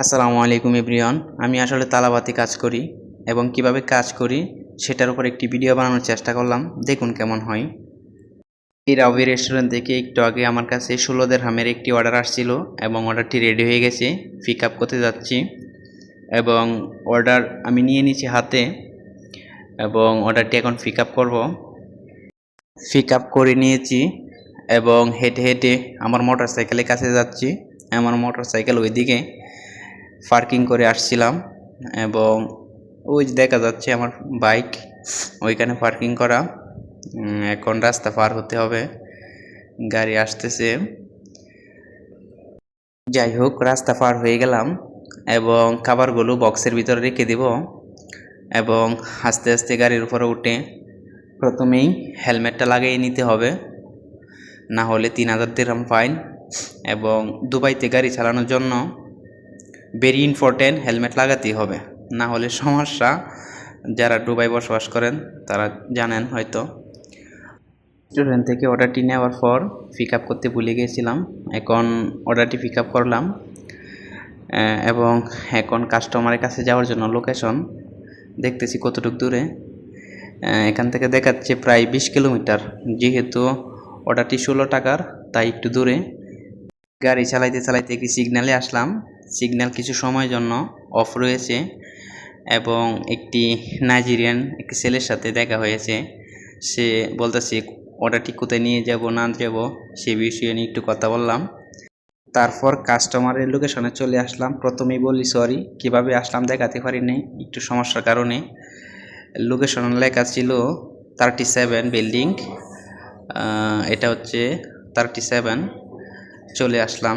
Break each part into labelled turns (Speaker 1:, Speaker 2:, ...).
Speaker 1: আসসালামু আলাইকুম এভরিওয়ান। আমি আসলে তালাবাতি কাজ করি এবং কীভাবে কাজ করি সেটার উপর একটি ভিডিও বানানোর চেষ্টা করলাম। দেখুন কেমন হয়। এই রাবি রেস্টুরেন্ট থেকে একটু আগে আমার কাছে ষোলো হামের একটি অর্ডার আসছিল এবং অর্ডারটি রেডি হয়ে গেছে। পিক আপ করতে যাচ্ছি এবং অর্ডার আমি নিয়ে নিয়েছি হাতে এবং অর্ডারটি এখন পিক আপ করব। পিক আপ করে নিয়েছি এবং হেঁটে হেঁটে আমার মোটর সাইকেলের কাছে যাচ্ছি। আমার মোটর সাইকেল ওইদিকে পার্কিং করে আসছিলাম এবং ওই দেখা যাচ্ছে আমার বাইক ওইখানে পার্কিং করা। এখন রাস্তা পার হতে হবে। গাড়ি আসতেছে। যাই হোক, রাস্তা পার হয়ে গেলাম এবং খাবারগুলো বক্সের ভিতরে রেখে দেব এবং আস্তে আস্তে গাড়ির উপরে উঠে প্রথমেই হেলমেটটা লাগিয়ে নিতে হবে। না হলে তিন হাজার দিরহাম ফাইন এবং দুবাইতে গাড়ি চালানোর জন্য ভেরি ইম্পর্টেন্ট হেলমেট লাগাতেই হবে। না হলে সমস্যা, যারা ডুবাই বসবাস করেন, তারা জানেন হয়তো। রেস্টুরেন্ট থেকে অর্ডারটি নেওয়ার পর পিক আপ করতে ভুলে গিয়েছিলাম এখন অর্ডারটি পিক আপ করলাম এবং এখন কাস্টমারের কাছে যাওয়ার জন্য লোকেশন দেখতেছি কতটুকু দূরে। এখান থেকে দেখাচ্ছে প্রায় বিশ কিলোমিটার। যেহেতু অর্ডারটি ষোলো টাকার, তাই একটু দূরে। গাড়ি চালাইতে চালাইতে একটি সিগন্যালে আসলাম। সিগন্যাল কিছু সময়ের জন্য অফ রয়েছে এবং একটি নাইজেরিয়ান একটি ছেলের সাথে দেখা হয়েছে। সে বলতেছে অর্ডারটি কোথায় নিয়ে যাব, না যাব, সে বিষয়ে নিয়ে একটু কথা বললাম। তারপর কাস্টমারের লোকেশনে চলে আসলাম। প্রথমেই বলি সরি কীভাবে আসলাম দেখাতে পারিনি, একটু সমস্যার কারণে। লোকেশন লেখা ছিল থার্টি সেভেন বিল্ডিং এটা হচ্ছে থার্টি সেভেন চলে আসলাম।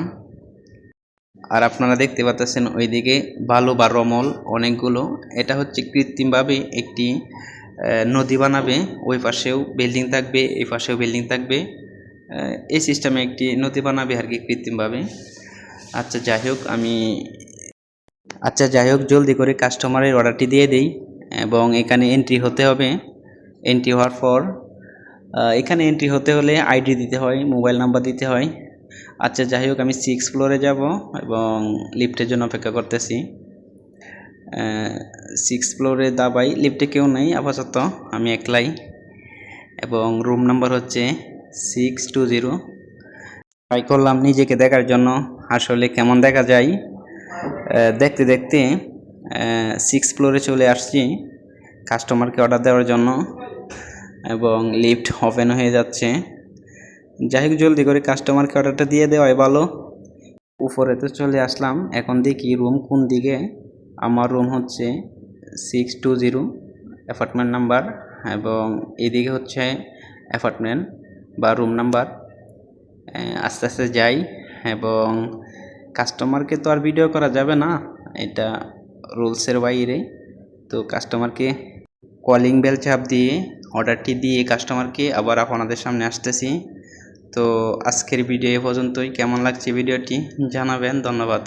Speaker 1: আর আপনারা দেখতে পাচ্ছেন ওইদিকে বালু বা রমল অনেকগুলো। এটা হচ্ছে কৃত্রিমভাবে একটি নদী বানাবে। ওই পাশেও বিল্ডিং থাকবে, এই পাশেও বিল্ডিং থাকবে। এই সিস্টেমে একটি নদী বানাবে আর কি কৃত্রিমভাবে। আচ্ছা যাই হোক, আমি আচ্ছা যাই হোক, জলদি করে কাস্টমারের অর্ডারটি দিয়ে দেই এবং এখানে এন্ট্রি হতে হবে। এন্ট্রি হওয়ার পর এখানে এন্ট্রি হতে হলে আইডি দিতে হয়, মোবাইল নাম্বার দিতে হয়। আচ্ছা যাই হোক আমি সিক্স ফ্লোরে যাব এবং লিফটের জন্য অপেক্ষা করতেছি। সিক্স ফ্লোরে দাবাই লিফটে কেউ নেই, আপাতত আমি একলাই। এবং রুম নাম্বার হচ্ছে সিক্স টু জিরো ট্রাই করলাম নিজেকে দেখার জন্য, আসলে কেমন দেখা যায়। দেখতে দেখতে সিক্স ফ্লোরে চলে আসছি কাস্টমারকে অর্ডার দেওয়ার জন্য। এবং লিফট ওপেন হয়ে যাচ্ছে। যাই হোক, জলদি করে কাস্টমারকে অর্ডারটা দিয়ে দেওয়াই ভালো। উপরে তো চলে আসলাম। এখন দেখি রুম কোন দিকে। আমার রুম হচ্ছে six two zero apartment number এবং এদিকে হচ্ছে অ্যাপার্টমেন্ট বা রুম নাম্বার আস্তে আস্তে যাই এবং কাস্টমারকে তো আর ভিডিও করা যাবে না। এটা রুলসের বাইরে। তো কাস্টমারকে কলিং বেল চাপ দিয়ে অর্ডারটি দিয়ে কাস্টমারকে আবার আপনাদের সামনে আসতেছি। তো আজকের ভিডিও এ পর্যন্তই। কেমন লাগছে ভিডিওটি জানাবেন ধন্যবাদ।